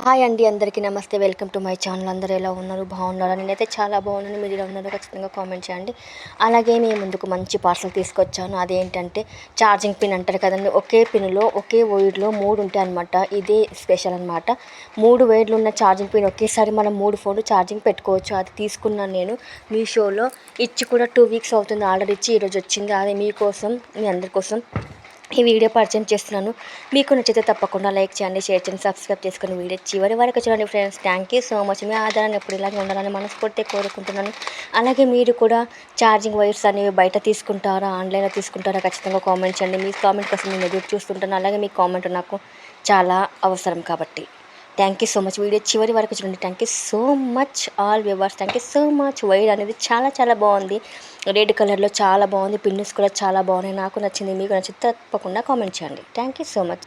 Hi అండి అందరికీ నమస్తే. Welcome to my channel. అందరూ ఎలా ఉన్నారు? బాగున్నారా? నేనైతే చాలా బాగున్నాను. మీరు ఎలా ఉన్నారో ఖచ్చితంగా కామెంట్ చేయండి. అలాగే మీ ముందుకు మంచి పార్సల్ తీసుకొచ్చాను. అదేంటంటే ఛార్జింగ్ పిన్ అంటారు కదండి ఒకే పిన్లో ఒకే వైర్లో మూడు ఉంటాయి అనమాట ఇదే స్పెషల్ అనమాట మూడు వైర్లు ఉన్న ఛార్జింగ్ పిన్ ఒకేసారి మనం మూడు ఫోన్లు ఛార్జింగ్ పెట్టుకోవచ్చు. అది తీసుకున్నాను నేను మీషోలో. ఇచ్చి కూడా టూ వీక్స్ అవుతుంది. ఆర్డర్ ఇచ్చి ఈరోజు వచ్చింది. అది మీకోసం మీ అందరి కోసం ఈ వీడియో పరిచయం చేస్తున్నాను. మీకు నచ్చితే తప్పకుండా లైక్ చేయండి షేర్ చేయండి సబ్స్క్రైబ్ చేసుకుని వీడియో చివరి వరకు చూడండి friends. Thank you so much మీ ఆధారాన్ని ఎప్పుడు ఇలాగే ఉండాలని మనస్ఫూర్తిగా కోరుకుంటున్నాను. అలాగే మీరు కూడా ఛార్జింగ్ వైర్స్ అనేవి బయట తీసుకుంటారా ఆన్లైన్లో తీసుకుంటారా ఖచ్చితంగా కామెంట్ చేయండి. మీ కామెంట్ కోసం నేను ఎదురు చూస్తుంటాను. అలాగే మీ కామెంట్ నాకు చాలా అవసరం కాబట్టి. Thank you so much video చివరి వరకు చూడండి. Thank you so much all viewers thank you so much wire అనేది చాలా చాలా బాగుంది. రెడ్ కలర్లో చాలా బాగుంది. పిన్నుస్ కూడా చాలా బాగున్నాయి. నాకు నచ్చింది. మీకు నచ్చితే తప్పకుండా కామెంట్ చేయండి. Thank you so much